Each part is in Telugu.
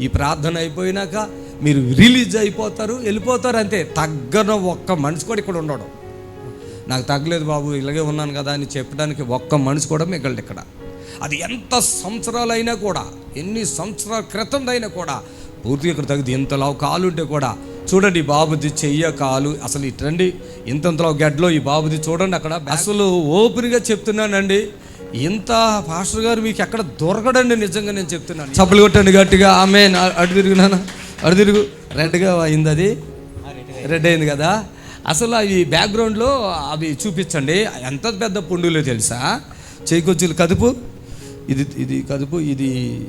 ఈ ప్రార్థన అయిపోయినాక మీరు రిలీజ్ అయిపోతారు వెళ్ళిపోతారు అంతే. తగ్గన ఒక్క మనిషి కూడా ఇక్కడ ఉండడం. నాకు తగ్గలేదు బాబు ఇలాగే ఉన్నాను కదా అని చెప్పడానికి ఒక్క మనిషి కూడా మిగలడు ఇక్కడ. అది ఎంత సంవత్సరాలైనా కూడా ఎన్ని సంవత్సరాల క్రితందైనా అయినా కూడా పూర్తిగా ఇక్కడ తగ్గుతుంది ఇంతలో కాలు ఉంటే కూడా చూడండి బాబుది చెయ్య కాలు అసలు ఇటండి ఇంతంతలో గడ్లో ఈ బాబుది చూడండి అక్కడ. అసలు ఓపెన్గా చెప్తున్నానండి ఇంత పాస్టర్ గారు మీకు ఎక్కడ దొరకడండి నిజంగా నేను చెప్తున్నాను. చప్పులు కొట్టండి గట్టిగా. ఆమె అడు తిరుగు నాన్న. అడు తిరుగు. రెడ్గా అయింది అది. రెడ్ అయింది. కదా. అసలు అవి బ్యాక్గ్రౌండ్లో అవి చూపించండి. ఎంత పెద్ద పుండులో తెలుసా? చేకొచ్చులు కదుపు. ఇది ఇది కదుపు ఇది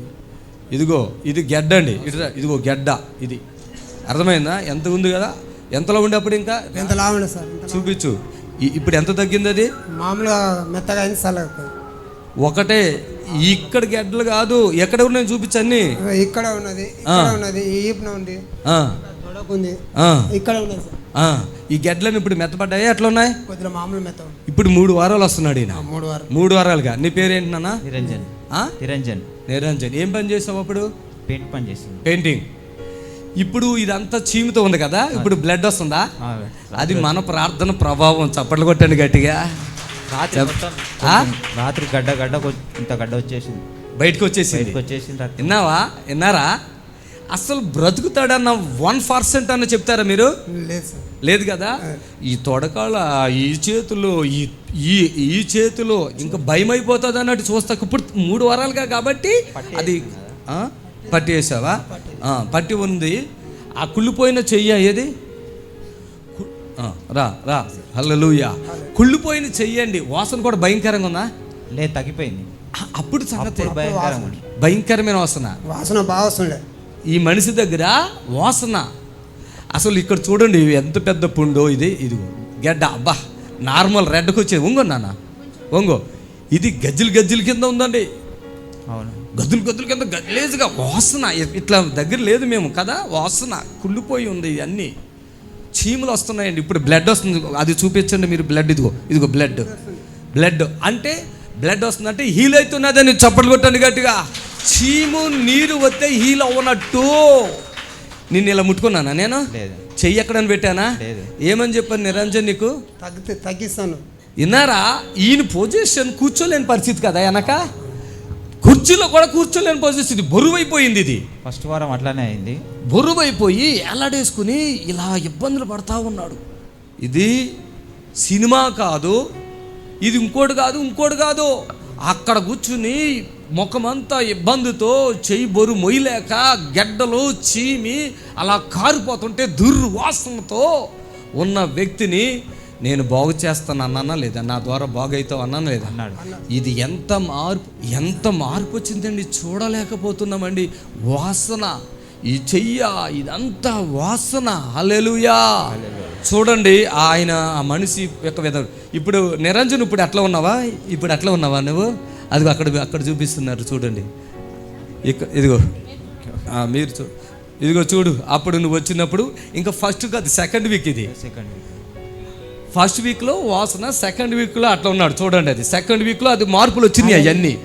ఇదిగో ఇది గెడ్డ అండి. ఇటు ఇదిగో గెడ్డ ఇది. అర్థమైందా? ఎంత ఉంది కదా? ఎంతలో ఉండే అప్పుడు ఇంకా? ఎంత లావండి సార్? చూపించు. ఇప్పుడు ఎంత తగ్గింది అది? మామూలుగా మెత్తగా అయింది చల్లగా ఒకటే ఇక్కడ గెడ్డలు కాదు ఎక్కడ ఉన్నాయి చూపించండి ఇక్కడ ఉన్నది ఇక్కడ ఉన్నది ఈ ఈపున ఉంది. ఆ, తొడకుంది ఆ, ఇక్కడ ఉన్నది సార్. ఆ. ఈ గెడ్లను ఇప్పుడు మెత్తపడ్డాయి? ఎట్లా ఉన్నాయి కొద్దిగా మామూలు మెత్త. ఇప్పుడు మూడు వారాలు వస్తున్నాడు ఈయన. మూడు వారం మూడు వారాలుగా. నీ పేరేంటి నాన్న? నిరంజన్. ఆ? నిరంజన్. నిరంజన్. ఏం పని చేసావు అప్పుడు? పెయింట్ పని చేసింది. పెయింటింగ్. ఇప్పుడు ఇదంతా చీముతో ఉంది కదా? ఇప్పుడు బ్లడ్ వస్తుందా? అది మన ప్రార్థన ప్రభావం. చప్పట్లు కొట్టండి గట్టిగా. రాత్రి గడ్డ గడ్డ ఇంత గడ్డ వచ్చేసింది. బయటకు వచ్చేసింది. బయటకు వచ్చేసింది రాత్రి. విన్నావా? విన్నారా? అసలు బ్రతుకుతాడన్న వన్ పర్సెంట్ అన్న చెప్తారా మీరు? లేదు కదా? ఈ తొడకాల ఈ చేతులు ఈ ఈ ఈ చేతులు ఇంకా భయం అయిపోతుంది అన్నట్టు చూస్తా. ఇప్పుడు మూడు వారాలుగా కాబట్టి అది ఆ? పట్టి వేసావా? ఆ, పట్టి ఉంది. ఆ కుళ్ళిపోయిన చెయ్య ఏది? రా రా. హల్లెలూయా. కుళ్ళిపోయిన చెయ్యండి. వాసన కూడా భయంకరంగా ఉందా? లేదు తగ్గిపోయింది. అప్పుడు సంగతి భయంకరమైన వాసన. వాసన బాగా ఈ మనిషి దగ్గర వాసన. అసలు ఇక్కడ చూడండి ఎంత పెద్ద పుండో ఇది. ఇది గడ్డ. అబ్బా నార్మల్ రెడ్కి వచ్చేది. ఒంగో నాన్న. ఒంగో ఇది గజ్జలు గజ్జల కింద ఉందండి. అవును. గదులు గదుల కింద గలేజ్గా వాసన. ఇట్లా దగ్గర లేదు మేము కదా. వాసన కుళ్ళిపోయి ఉంది అన్నీ చీములు వస్తున్నాయండి. ఇప్పుడు బ్లడ్ వస్తుంది. అది చూపించండి మీరు బ్లడ్ ఇదిగో ఇదిగో బ్లడ్ బ్లడ్ అంటే బ్లడ్ వస్తుందంటే హీల్ అవుతున్నదని చప్పట్లు కొట్టండి గట్టిగా. చీము నీరు వస్తే హీల్ అవ్వనట్టు. నిన్ను ఇలా ముట్టుకున్నానా నేను? లేదు. చెయ్యి ఎక్కడని పెట్టానా? లేదు. ఏమని చెప్పాను నిరంజన్ నీకు? తగ్గితే తగ్గిస్తాను. విన్నారా? ఈయన పొజిషన్ కూర్చోలేని పరిస్థితి కదా వెనక? కుర్చీలో కూడా కూర్చోలేని పరిస్థితి ఇది. బరువైపోయింది ఇది. ఫస్ట్ వారం అట్లానే అయింది. బరువైపోయి ఎలాడేసుకుని ఇలా ఇబ్బందులు పడతా ఉన్నాడు. ఇది సినిమా కాదు ఇది ఇంకోటి కాదు ఇంకోటి కాదు. అక్కడ కూర్చుని ముఖమంతా ఇబ్బందితో చెయ్యి బొరు మొయ్యలేక గెడ్డలు చీమి అలా కారిపోతుంటే దుర్వాసనతో ఉన్న వ్యక్తిని నేను బాగు చేస్తాను అన్నానా లేదా? నా ద్వారా బాగు అవుతావు అన్నానా లేదా? అన్నాడు. ఇది ఎంత మార్పు ఎంత మార్పు వచ్చిందండి. చూడలేకపోతున్నామండి. వాసన ఈ చెయ్య ఇదంతా వాసన. హల్లెలూయా. చూడండి ఆయన ఆ మనిషి యొక్క విధ. ఇప్పుడు నిరంజన్ ఇప్పుడు ఎట్లా ఉన్నావా? ఇప్పుడు ఎట్లా ఉన్నావా నువ్వు? అది అక్కడ అక్కడ చూపిస్తున్నారు చూడండి. ఇక్కడ ఇదిగో. మీరు చూ ఇదిగో చూడు అప్పుడు నువ్వు వచ్చినప్పుడు ఇంకా ఫస్ట్ కాదు సెకండ్ వీక్ ఇది. సెకండ్ ఫస్ట్ వీక్లో వాసన సెకండ్ వీక్లో అట్లా ఉన్నాడు. చూడండి అది. సెకండ్ వీక్లో అది మార్పులు వచ్చినాయి అవన్నీ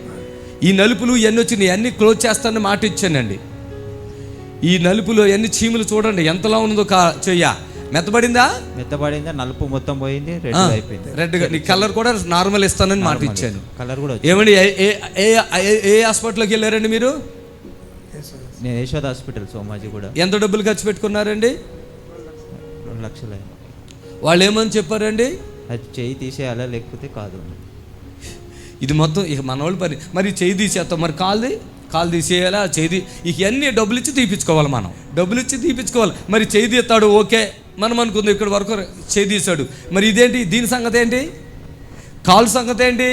ఈ నలుపులు ఇవన్నీ వచ్చినాయి? అన్నీ క్లోజ్ చేస్తానని మాట ఇచ్చానండి. ఈ నలుపులు అన్ని చీములు చూడండి. ఎంతలా ఉన్నదో కా చెయ్య. మెత్తబడిందా? మెత్తబడింది? నలుపు మొత్తం పోయింది రెడ్ అయిపోయింది. రెడ్గా నీ కలర్ కూడా నార్మల్ ఇస్తానని మాట ఇచ్చాను. కలర్ కూడా ఏమండి ఏ- ఏ- హాస్పిటల్కి వెళ్ళారండి మీరు? నేను యశోద హాస్పిటల్ సోమాజీ కూడా. ఎంత డబ్బులు ఖర్చు పెట్టుకున్నారండి? రెండు లక్షలు వాళ్ళు ఏమని చెప్పారండి? అది చేయి తీసేయాలా లేకపోతే కాదు ఇది మొత్తం ఇక మనోళ్ళు పని. మరి చేయి తీసేస్తాం. మరి కాల్ది? కాలు తీసేయాలా? చేయి ఇక అన్ని డబ్బులు ఇచ్చి తీపించుకోవాలి మనం? డబ్బులు ఇచ్చి తీపించుకోవాలి మరి చేయి తీస్తాడు ఓకే. మనం అనుకుంది ఇక్కడ వరకు చేయి తీసాడు మరి ఇదేంటి? దీని సంగతి ఏంటి? కాలు సంగతి ఏంటి?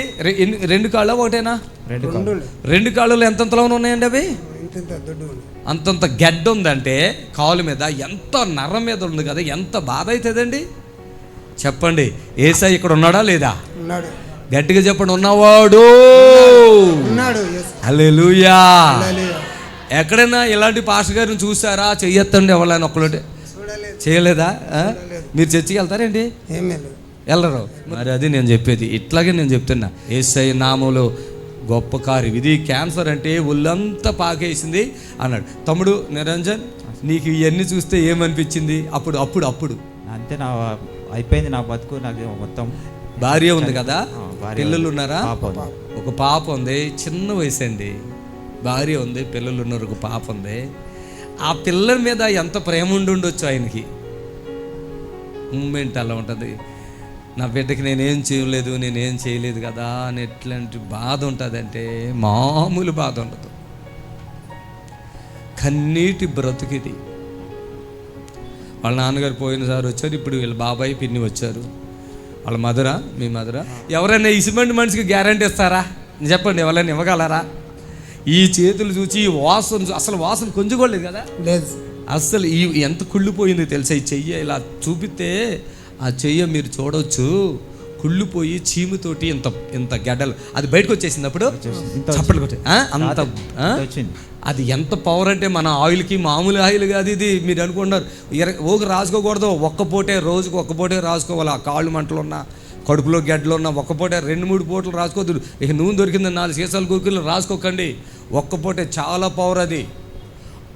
రెండు కాళ్ళ ఒకటేనా? రెండు రెండు కాళ్ళు ఎంతెంతలో ఉన్నాయండి అవి? అంతంత గెడ్డ ఉందంటే కాలు మీద ఎంత నరం మీద ఉంది కదా ఎంత బాధ అవుతుందండి చెప్పండి ఏసై ఇక్కడ ఉన్నాడా లేదా? ఉన్నాడు. గట్టిగా చెప్పండి ఉన్నవాడు. ఉన్నాడు ఎస్ హల్లెలూయా. హల్లెలూయా. ఎక్కడైనా ఇలాంటి పాస్టర్ గారిని చూసారా? చెయ్యొత్తండి ఎవరైనా ఒక్కలోటి చూడలేదు. చేయలేదా? మీరు చర్చికి వెళ్తారండి వెళ్ళరు. మరి అది నేను చెప్పేది. ఇట్లాగే నేను చెప్తున్నా. ఏసై నామములో గొప్ప కార్యం. ఇది క్యాన్సర్ అంటే ఒళ్ళంతా పాకేసింది అన్నాడు. తమ్ముడు నిరంజన్ నీకు ఇవన్నీ చూస్తే ఏమనిపించింది? అప్పుడు అప్పుడు అప్పుడు. అంతే నా అయిపోయింది నా బతుకు నాకు మొత్తం. భార్య ఉంది కదా? పిల్లలు. ఉన్నారా. ఒక పాప ఉంది చిన్న వయసు అండి. భార్య ఉంది పిల్లలు ఉన్నారు ఒక పాప ఉంది. ఆ పిల్లల మీద ఎంత ప్రేమ ఉండి ఉండొచ్చు ఆయనకి? మూమెంట్ అలా ఉంటుంది. నా బిడ్డకి నేనేం చేయలేదు నేనేం చేయలేదు కదా అని ఎట్లాంటి బాధ ఉంటుంది అంటే మామూలు బాధ ఉండదు. కన్నీటి బ్రతుకిది. వాళ్ళ నాన్నగారు పోయినసారి వచ్చారు ఇప్పుడు వీళ్ళ బాబాయ్ పిన్ని వచ్చారు. వాళ్ళ మదరా మీ మదరా? ఎవరైనా ఇసుమంటి మనిషికి గ్యారంటీ ఇస్తారా? చెప్పండి ఎవరైనా ఇవ్వగలరా? ఈ చేతులు చూసి ఈ వాసన అసలు వాసన కొంచుకోలేదు కదా? లేదు. అసలు ఈ ఎంత కుళ్ళిపోయింది తెలుసా? ఈ చెయ్యి ఇలా చూపితే ఆ చెయ్య మీరు చూడొచ్చు. కుళ్ళిపోయి చీముతోటి ఇంత ఇంత గడ్డలు. అది బయటకు ఇంత చప్పట్లు కొట్టే? అంత అది ఎంత పవర్ అంటే మన ఆయిల్కి మామూలు ఆయిల్ కాదు ఇది మీరు అనుకుంటున్నారు. ఇర- ఓకు రాసుకోకూడదు. ఒక్క పూటే రోజుకు ఒక్క పూటే రాసుకోవాలి. ఆ కాళ్ళు మంటలు ఉన్నా కడుపులో గడ్డలు ఉన్న ఒక్క పూటే రెండు మూడు పూటలు రాసుకోవద్దు. ఇక నూనె దొరికింది నాలుగు సీసాలు కురుకులు రాసుకోకండి. ఒక్క పూటే చాలా పవర్ అది.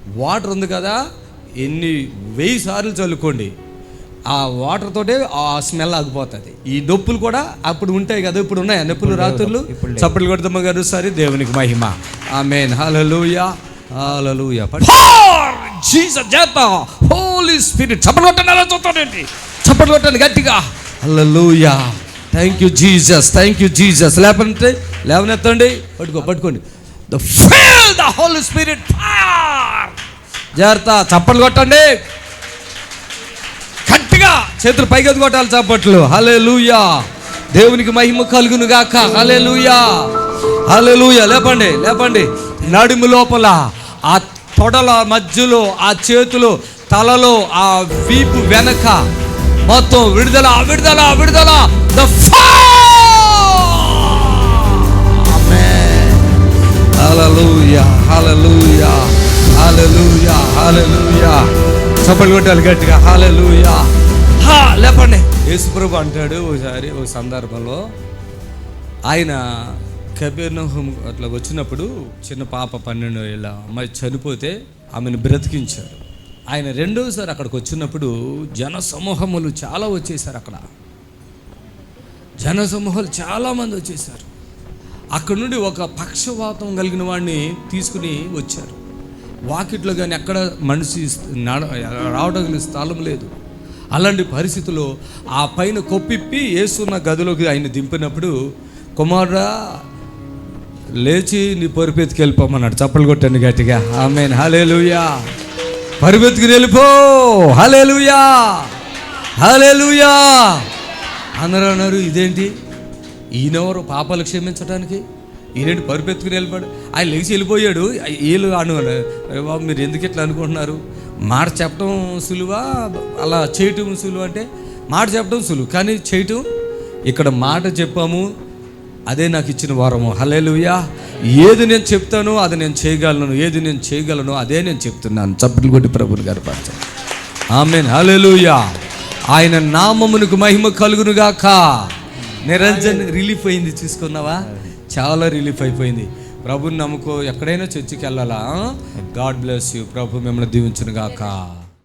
వాటర్ ఉంది కదా ఎన్ని వెయ్యి సార్లు చల్లుకోండి. ఆ వాటర్ తోటే ఆ స్మెల్ ఆగిపోతుంది. ఈ నొప్పులు కూడా అప్పుడు ఉంటాయి కదా ఇప్పుడు ఉన్నాయా? నొప్పులు రాత్రులు. చప్పట్లు కొడతాం గారు సరే దేవునికి మహిమ. ఆమెన్. హల్లెలూయా. హల్లెలూయా. జీసస్ చేత హోలీ స్పిరిట్ చప్పట్లు కొట్టండి చూస్తానండి చప్పట్లు కొట్టండి గట్టిగా. Hallelujah. Thank you Jesus thank you Jesus లేకపోతే లేవనెత్తండి. పట్టుకో పట్టుకోండి. The feel the holy spirit జాగ్రత్త. చప్పట్లు కొట్టండి. గట్టిగా చేతులు పైకి కొట్టాలి చప్పట్లు. హలే దేవునికి మహిమ కలుగును గాక హలే లూయా లేపండి లేపండి. నడుము లోపల ఆ తొడల మధ్యలో ఆ చేతులు తలలో ఆ వీపు వెనక మొత్తం విడుదల విడుదల విడుదల. The hallelujah hallelujah hallelujah hallelujah. చప్పట్లు కొట్టాలి గట్టిగా. హాలూయా హా లేపండి. యేసుప్రభు అంటాడు ఒకసారి ఒక సందర్భంలో. ఆయన కబీర్నహం అట్లా వచ్చినప్పుడు చిన్న పాప పన్నెండు ఏళ్ళ అమ్మాయి చనిపోతే ఆమెను బ్రతికించారు. ఆయన రెండోసారి అక్కడికి వచ్చినప్పుడు జన సమూహములు చాలా వచ్చేసారు అక్కడ. జన సమూహాలు చాలామంది వచ్చేసారు. అక్కడ నుండి ఒక పక్షవాతం కలిగిన వాడిని తీసుకుని వచ్చారు. వాకిట్లో కానీ ఎక్కడ మనిషి నడ రావడానికి స్థలం లేదు. అలాంటి పరిస్థితుల్లో ఆ పైన కొప్పిప్పి ఏసున్న గదిలోకి ఆయన దింపినప్పుడు కుమారుడా లేచి నీ పరిపేతికి వెళ్ళిపోమన్నాడు. చప్పలు కొట్టండి గట్టిగా. ఆమెన్. హలేలుయా పరుపెత్తుకుని వెళ్ళిపో. హలేలుయా హలేలుయా అందరూ అన్నారు ఇదేంటి? ఈయనెవరు? పాపాలు క్షమించడానికి ఈయనేంటి పరుపెత్తుకుని వెళ్ళిపోయాడు? ఆయన లేచి వెళ్ళిపోయాడు. వీళ్ళు అను బాబు మీరు ఎందుకు ఇట్లా అనుకుంటున్నారు? మాట చెప్పడం సులువా? అలా చేయటం సులువు అంటే మాట చెప్పడం సులువు. కానీ చేయటం ఇక్కడ మాట చెప్పాము అదే నాకు ఇచ్చిన వారము. హలేలుయా ఏది నేను చెప్తానో అది నేను చేయగలను. ఏది నేను చేయగలను అదే నేను చెప్తున్నాను. చప్పట్లు కొట్టి ప్రభుని గారు పరచండి ఆమె హలేలుయా ఆయన నామమునకు మహిమ కలుగునుగాక. నిరంజన్ రిలీఫ్ అయింది చూసుకున్నావా? చాలా రిలీఫ్ అయిపోయింది. ప్రభుని నమ్ముకో ఎక్కడైనా చర్చికి వెళ్ళాలా? గాడ్ బ్లెస్ యూ ప్రభు మిమ్మల్ని దీవించునుగాక.